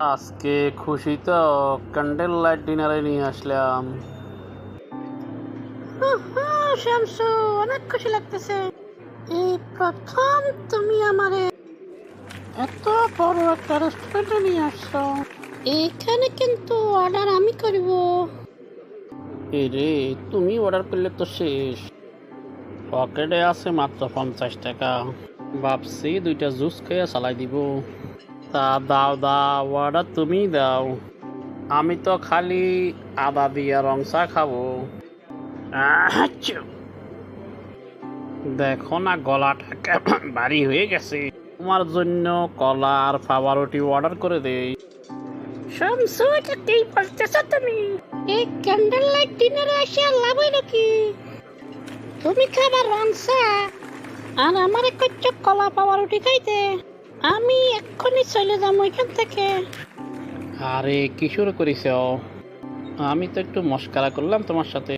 আজকে খুশি তো ক্যান্ডেল লাইট ডিনারে নিয়ে আসলাম। শামসু অনেক খুশি লাগতেছে। এই প্রথম তুমি আমারে এত বড় একটা রেস্টুরেন্টে নিয়ে আসছো। এখানে কিন্তু অর্ডার আমি করব। এ রে তুমি অর্ডার করলে তো শেষ। পকেটে আছে মাত্র পঞ্চাশ টাকা। ভাবছি দুইটা জুস খেয়ে চালাই দিব। তা দাও দাও, অর্ডার তুমি দাও। আমি তো খালি আদা দিয়া রং চা খাব। দেখো না, গলাটা ভারী হয়ে গেছে। তোমার জন্য কলা আর ফাওয়া রুটি অর্ডার করে দেই। শামসু এটা কি বলতেছো তুমি। এই ক্যান্ডেল লাইট ডিনারে আর লাভ হইল কি? তুমি খাবার রংসা আর আমার কচ্চ কলা পাওয়া রুটি খাইতে। আমি এক্ষুনি চলে যাব এখান থেকে। আরে কিশোর করিস আমি তো একটু মস্কারা করলাম তোমার সাথে।